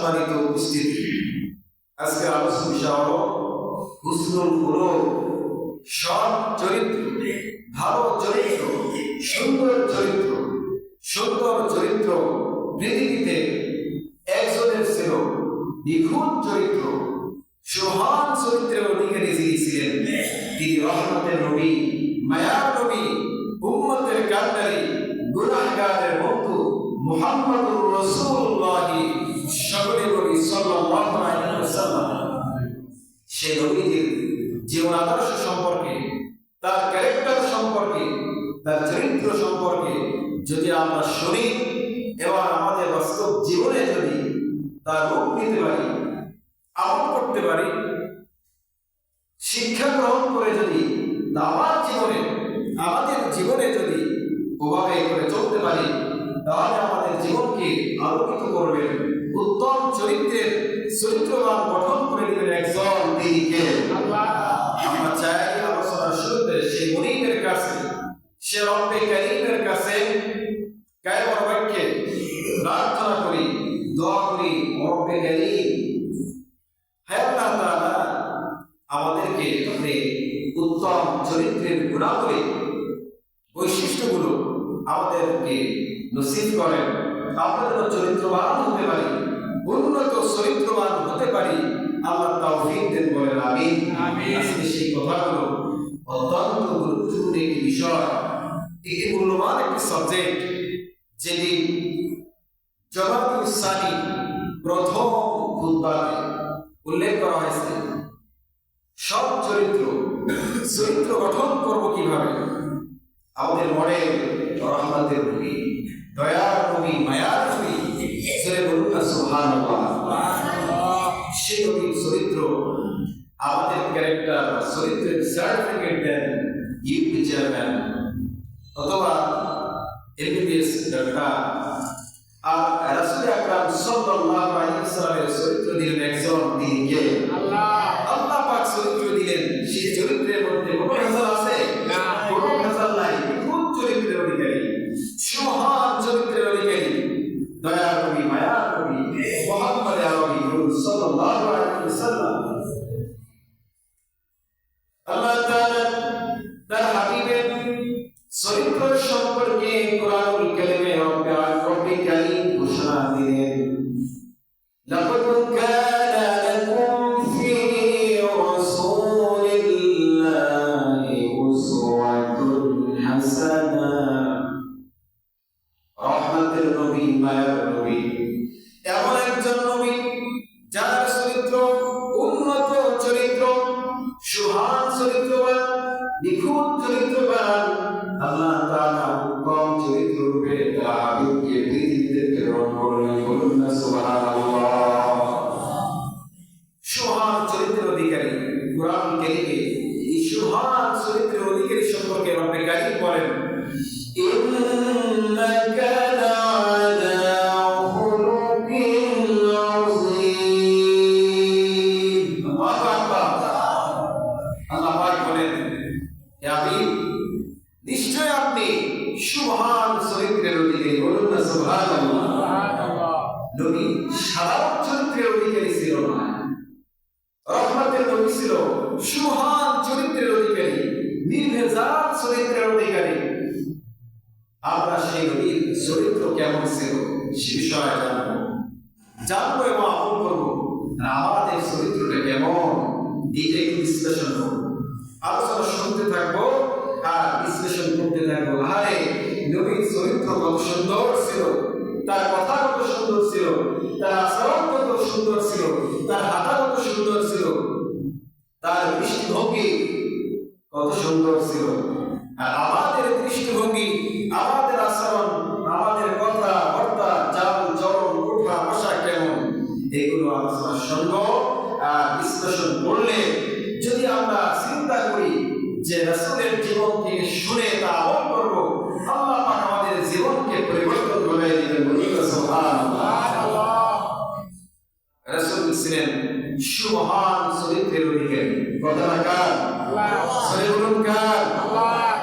সম্মানিত উপস্থিতি। আজকে আলোচনা বিষয় হলো হুসনুল খুলুক সৎ চরিত্র ভালো চরিত্র সুন্দর করতে পারি। শিক্ষা গ্রহণ করে যদি আমার জীবনে আমাদের জীবনে যদি ওভাবে করে চলতে পারি তাহলে আমাদের জীবনকে আলোকিত করবেন উত্তম চরিত্রের চরিত্রবান গঠন করে দিবেন একজন দিদিকে আমরা চাই আলোচনার শুরুতে সেই মনিবের কাছে সে রব্বে কারিমের আজকে সেই কথাগুলো অত্যন্ত গুরুত্বপূর্ণ একটি বিষয়। একটি মূল্যবান একটি সাবজেক্ট যেটি জবাবুল সানি প্রথম খুতবাতে উল্লেখ করা হয়েছে। সব চরিত্র চরিত্র গঠন করব কীভাবে? আমাদের মনে রহমতের নবী দয়ার নবী মায়ার নবী ছেলে বলুন না সুবহানাল্লাহ। সেই চরিত্র আমাদের ক্যারেক্টার চরিত্রের সার্টিফিকেট দেন ইউপি চেয়ারম্যান অথবা এমবিবিএস ডাক্তার আর রাসূল আকরাম সাল্লাল্লাহু আলাইহি ওয়াসাল্লামের চরিত্র দিলেন একজন তিনি কে আল্লাহ পাক চরিত্র দিলেন সেই চরিত্রের মধ্যে কোনো ভেজাল আছে না। কোনো ভেজাল নাই নিখুঁত চরিত্রের অধিকারী সুমহান চরিত্রের অধিকারী দয়ার নবী মায়ার নবী মোহাম্মদ আরবি সাল্লাল্লাহু উত্তম চরিত্র রূপে বিষয়ে জানব। জানব এবং আপন করব। আমাদের চরিত্রটা কেমন এইটা একটু বিশ্লেষণ করব। আলোচনা রাসূল ছিলেন সুমহান চরিত্রের অধিকারী কার? সরে বলুন কার? আল্লাহ।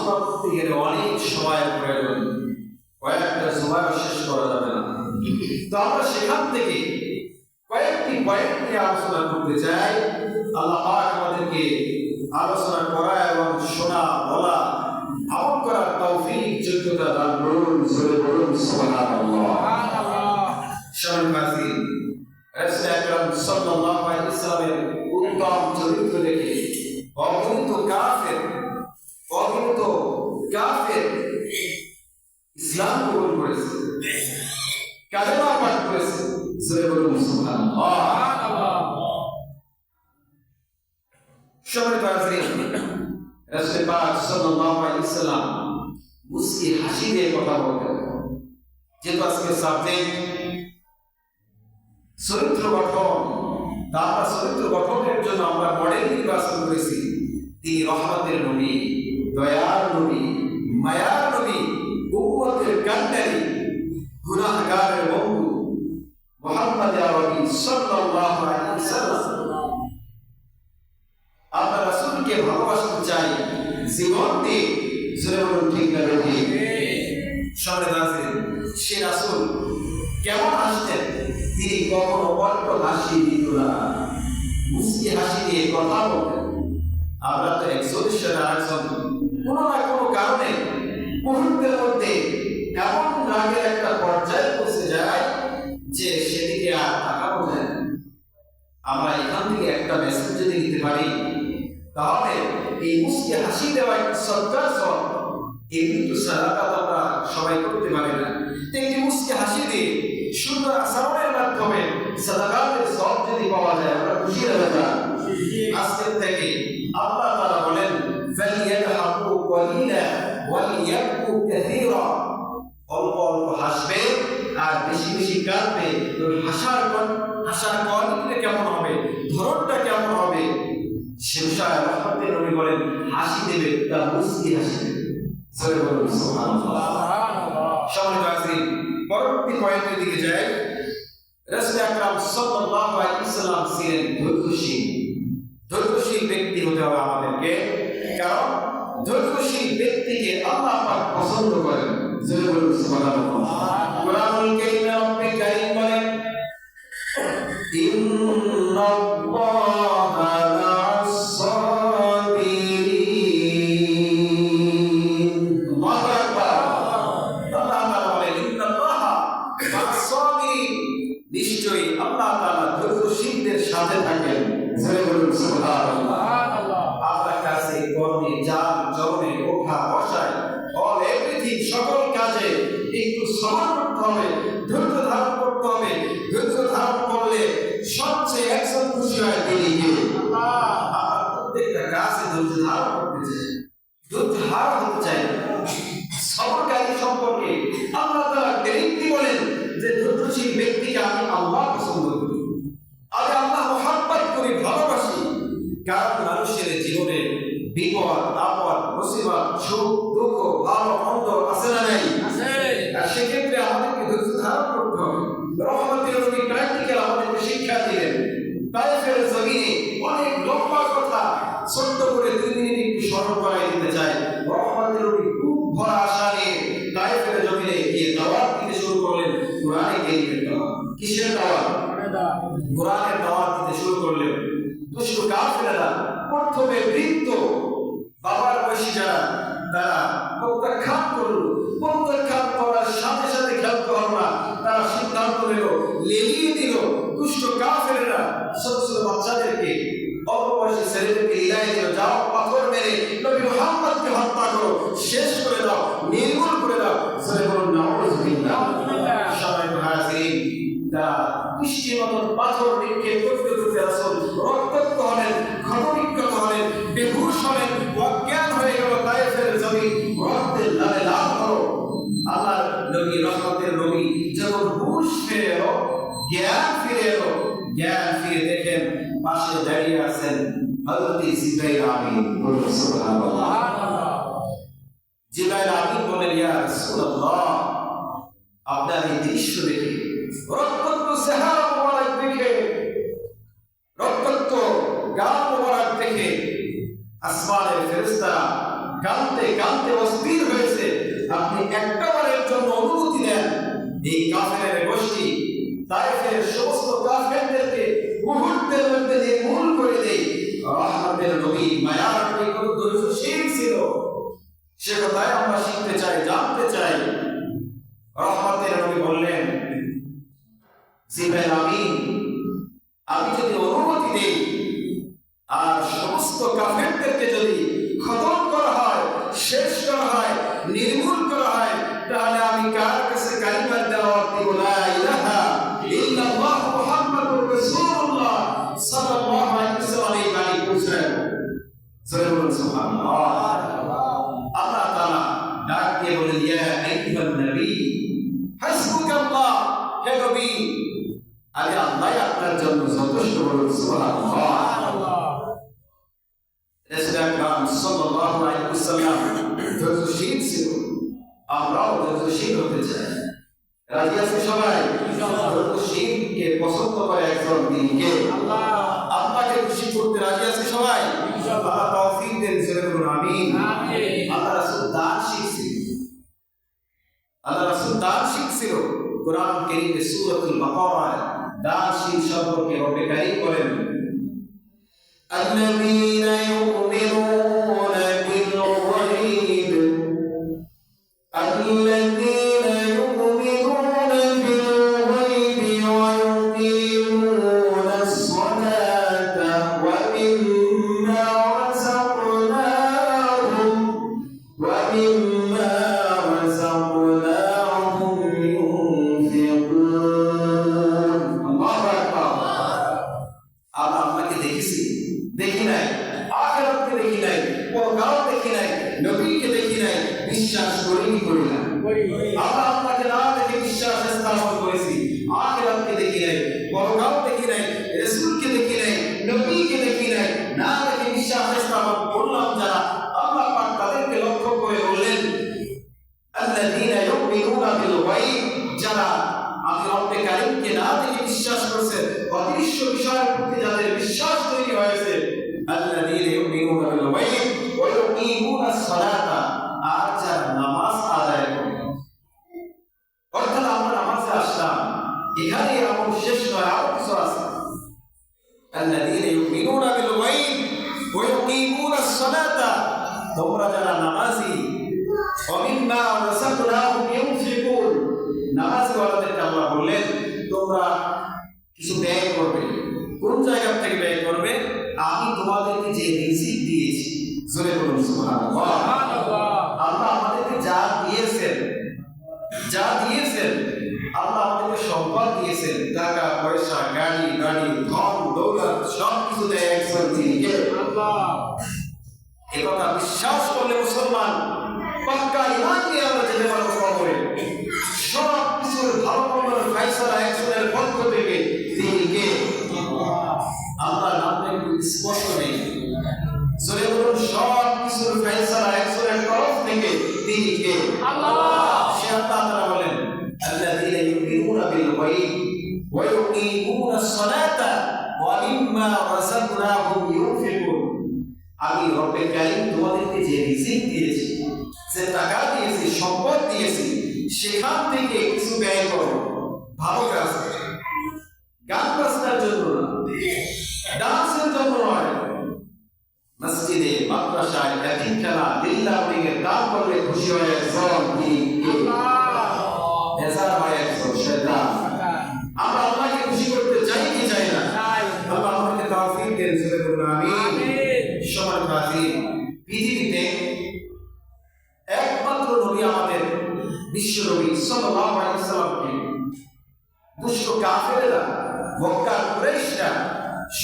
মশলা করতে গেলে অনেক সময়ের প্রয়োজন। কয়েকটা সময় শেষ করা যাবে না। তো আমরা সেখান থেকে কয়েকটি কয়েকটি আলোচনা করতে চাই। আল্লাহ আমাদেরকে আলোচনা করায় হাসি দিয়ে সুন্দর আচরণের কেমন হবে? ধরনটা কেমন হবে? সে হাসি দেবে তা মুসকি হাসি সম্মানিত হাজির পরবর্তী পয়েন্টের দিকে যাই। রাসূল আকরাম সাল্লাল্লাহু আলাইহি সাল্লাম ছিলেন ধৈর্যশীল। ধৈর্যশীল ব্যক্তি হতে হবে আমাদেরকে। কারণ ধৈর্যশীল ব্যক্তিকে আল্লাহ পাক পছন্দ করেন। Cada বিদায় যাও পাথর মেরে নবী মোহাম্মদকে হত্যা করো শেষ করে দাও নির্মূল করে দাও। সবাই ভাই যারা বৃষ্টির মতন हज़रत जिबैराबी बोलो सुभान अल्लाह जिबैराबी बोले या रसूल अल्लाह আপনার এই দৃশ্য দেখে রক্তাক্ত সেহারা মোবারক দেখে রক্তাক্ত গাল মোবারক দেখে আসমানের ফেরেস্তারা কাঁদতে কাঁদতে অস্থির হয়েছে আপনি একটা বারের জন্য অনুমতি দেন এই কাফের সে কথায় আমরা শিখতে চাই জানতে চাই। ইয়া আইয়ুহান নবী হাসবুকাল্লাহ হে নবী আমি আল্লাহ আপনার জন্য যথেষ্ট বলুন সুবহানাল্লাহ রাসূল আকরাম সাল্লাল্লাহু আলাইহি ওয়াসাল্লাম ধৈর্যশীল ছিল আমরাও ধৈর্যশীল হতে চাই রাজি আছে সবাই ধৈর্যশীলকে পছন্দ করে একজন তিনি কে আল্লাহকে খুশি করতে রাজি আছে সবাই। আল্লাহ তৌফিক দেন ছেলে বলুন আমিন। আল্লাহ রাসূল দান শিখছিল কোরআন কারীমে সূরাতুল বাকারায় দান শিখ সম্পর্কে রবে কারীম বলেন الذين يؤمنون অদৃশ্য বিষয়ের প্রতি যাদের বিশ্বাস তিনি কে এ কথা বিশ্বাস করলে মুসলমান পাক্কা ইমান নিয়ে আমরা যেতে পারব কবরে সব কিছুর ভালো কমলের ফাইসলা একজনের পক্ষ থেকে তিনি আল্লাহ। নামের স্পষ্ট নেই। জোরে বলুন সব কিছুর ফাইসলা একজনের তরফ থেকে তিনি কে? সে আল্লাহ বলেন الذين يؤمنون بالغيب ويقيمون الصلاة ومما رزقناهم তোমাদেরকে যে রিজিক দিয়েছি, যে টাকা দিয়েছি, সম্পদ দিয়েছি, সেখান থেকে কিছু ব্যয় করো। ভালো কাজ গান বাজনার জন্য ডান্সের জন্য নয়। মসজিদে, মাদ্রাসায় এতিমখানা খেলা দিল্লা করলে খুশি হয়ে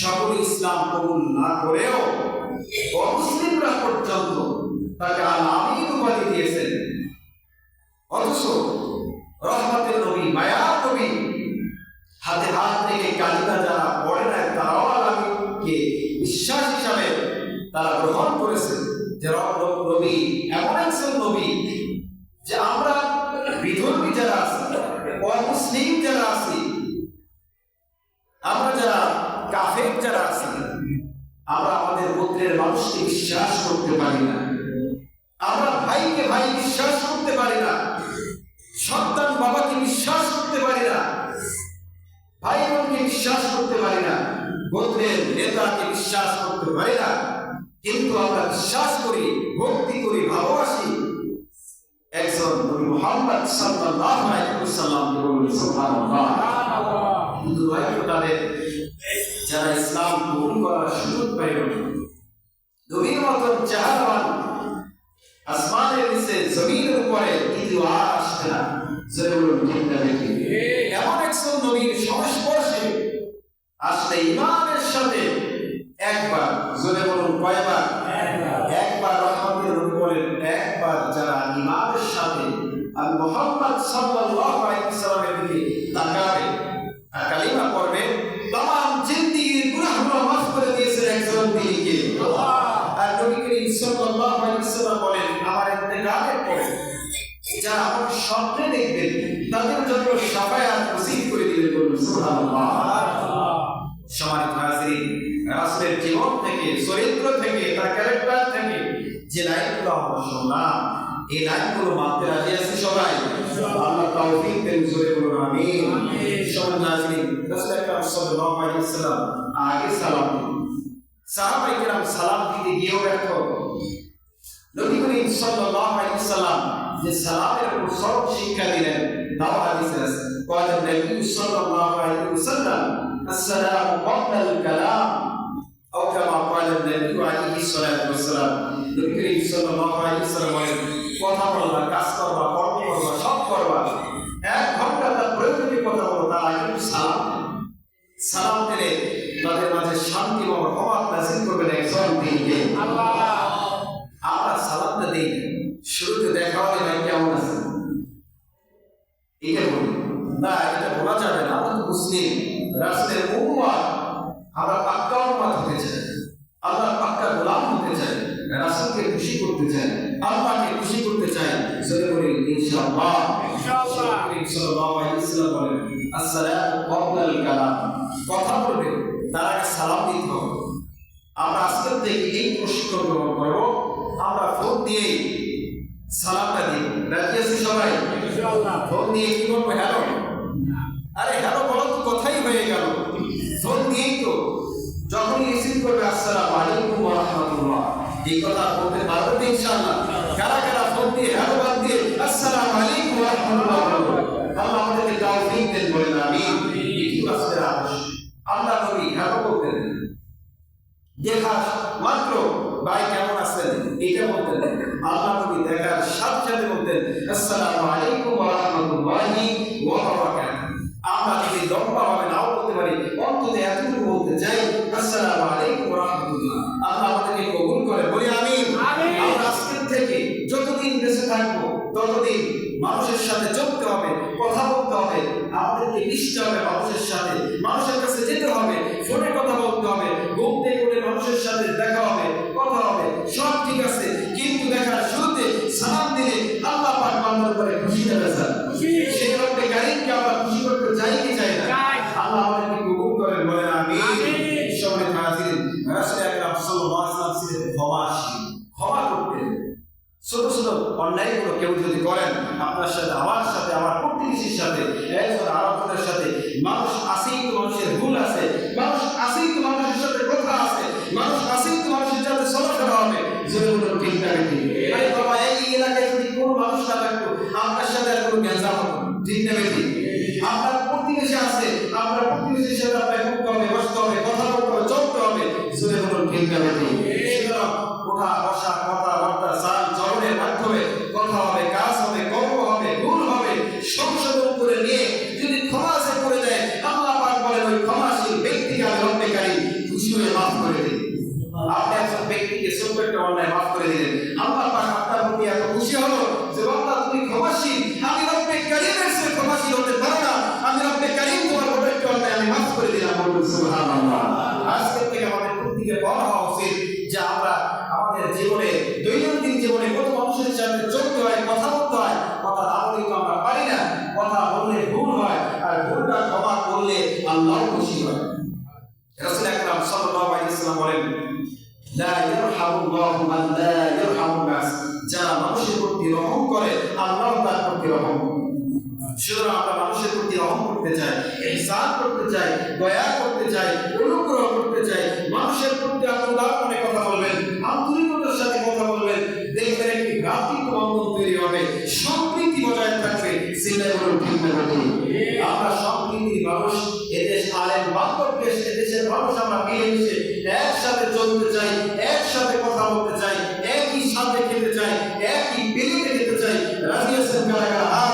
সকল ইসলাম কবুল না করেও অমুসলিমরা পর্যন্ত তাকে আল উপাধি দিয়েছেন। অথচ রহমতের নবী মায়া নবী, হাতে হাত থেকে কালিমা যারা বিশ্বাস বেঠিক? এমন একজন নবীর সংস্পর্শে আসলে ইমানের সাথে রাসূল আকরাম সাল্লাল্লাহু আলাইহি ওয়াসাল্লাম আগে সালাম দিলেন সাহাবায়ে কেরাম সালাম দিতে গিয়েও ব্যর্থ নবী করিম সাল্লাল্লাহু আলাইহি ওয়াসাল্লাম যে সালামের উপর সব শিক্ষা দিলেন তাও হাদিসে আছে قال النبي صلى الله عليه وسلم السلام قبل الكلام أو كما قال النبي عليه الصلاة والسلام নবী করিম সাল্লাল্লাহু আলাইহি ওয়াসাল্লাম বলেন কথা বলবা কাজ করবা কর্ম করবা সব করবা এক ঘন্টা সালাম দিলে তাদের মাঝে শান্তি এবং রহমত নাযিল করবেন একজন দিনকে আমরা সালামটা দিই শুরুতে দেখা হলে ভাই কেমন আছে এটা বলি। না এটা বলা যাবে না। আমরা মুসলিম। রাসূলের উম্মত। আমরা পাক্কা উম্মত হতে চাই। আল্লাহ পাক্কা গোলাম হতে চাই। রাসূলকে খুশি করতে চাই। আল্লাহকে খুশি করতে চাই। সরে বলি ইনশাআল্লাহ। ইনশাআল্লাহ। সাল্লাল্লাহু আলাইহি ওয়াসাল্লাম বলেন আসসালামু ক্বাবলাল কালাম। কথা বলবে তার আগে সালাম দিতে হবে। আমরা আজকের থেকে এই প্রশিক্ষণ গ্রহণ করব। আমরা ফোন দিয়ে সালামটা দিব। রাজি আছি সবাই? ফোন দিয়ে কি বলব হ্যালো? আরে হ্যালো বলো তো কথাই হয়ে গেল। ফোন দিয়েই তো। যখনই রিসিভ করবে আসসালামু আলাইকুম রাহমাতুল্লাহ। এই কথা বলতে পারবে তো ইনশাআল্লাহ। কারা কারা ফোন দিয়ে হ্যালো বাদ দিয়ে আসসালামু আলাইকুম রাহমাতুল্লাহ আল্লাহ দেখা মাত্র ভাই কেমন আছেন? এটা বলতেন আল্লাহ ছোট অন্যায়গুলো কেউ যদি করেন, আপনার সাথে, আমার সাথে, আমার প্রতিবেশীর সাথে, একজন সাথে, মানুষ আসেই তো মানুষের ভুল আছে, মানুষ আসেই তো মানুষের সাথে কথা আছে, মানুষ আসেই তো মানুষের সাথে চলাফেরা হবে কোনো ঠিক বাবা, এই এলাকায় যদি কোনো মানুষ না থাকতো, আপনার সাথে আর কোনো জ্ঞান ঠিক আপনার আছে, আপনার সাথে আপনার হবে, বসতে হবে, কথা বলতে হবে, চলতে হবে কোনো ঠিক ওঠা, বসা আন্তরিকতার সাথে কথা বলবেন। দেখবেন একটি গাতি বন্ধন তৈরি হবে। সম্প্রীতি বজায় থাকবে চিল্লাই ঠিক না আমরা সম্প্রীতির মানুষ, এদেশ আর এক বাস্তব দেশ, এদেশের মানুষ আমরা মিলেমিশে একসাথে চলতে চাই, একসাথে কথা বলতে চাই, একই সাথে খেতে চাই, একই পেলে খেতে চাই। রাজি আছেন কারা?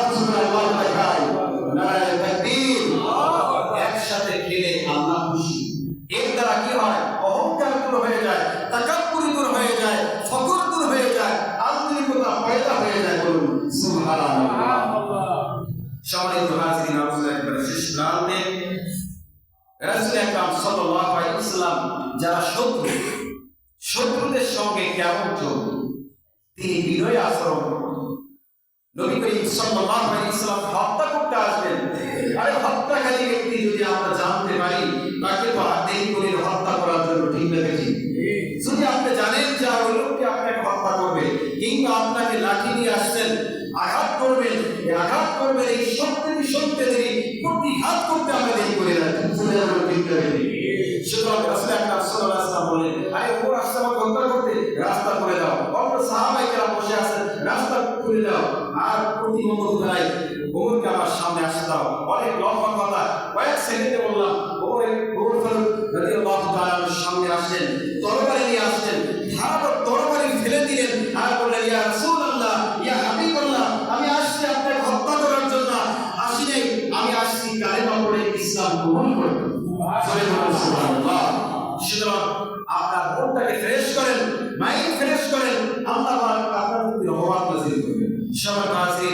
মনটাকে ফ্রেশ করেন মাইন্ড ফ্রেশ করেন, আল্লাহ আপনার প্রতি রহমান নাজিল করবেন। সবার কাছে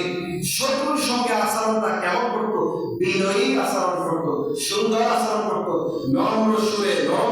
শত্রুর সঙ্গে আচরণটা কেমন করতো? বিনয়ী আচরণ করতো, সুন্দর আচরণ করতো, নম্র সুরে নম্র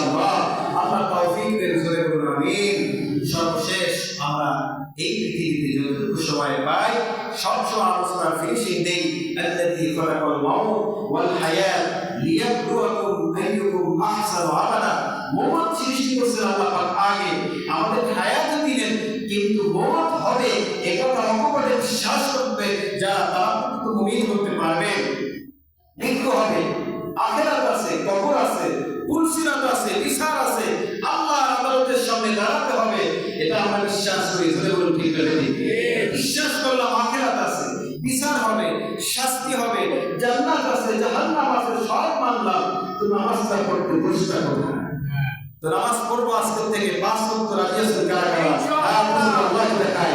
ইনশাআল্লাহ। আল্লাহ তৌফিক দেন, জোরে বলুন, আমিন। সর্বশেষ আমরা এই পৃথিবীতে যতটুকু সময় পাই, সবসময় আলোচনার ফিনিশিং দেই, আল্লাযী খালাকাল মাউত ওয়াল হায়াত লিয়াবলুয়াকুম আইয়ুকুম আহসানু আমালা। মৌত সৃষ্টি করছেন আল্লাহ পাক আগে, আমাদের হায়াত দিলেন, কিন্তু মৌত হবে একথা অকপটে বিশ্বাস করবে যারা তারা মুমিন করতে পারবে মৃত্যু হবে, আখেরাত আছে, কবর আছে কুলসিরাত আছে ইসার আছে। আল্লাহ আদালতের সামনে দাঁড়াতে হবে এটা আমরা বিশ্বাস করি ধরে বলুন ঠিক করে বিশ্বাস করলাম আখেরাত আছে বিচার হবে শাস্তি হবে জান্নাত আছে জাহান্নাম আছে সব মানলাম তো নামাজটা পড়তে চেষ্টা করো তো নামাজ পড়ব আজকের থেকে পাঁচ সত্তর আজকে কারা কারা? আল্লাহ দেখায়।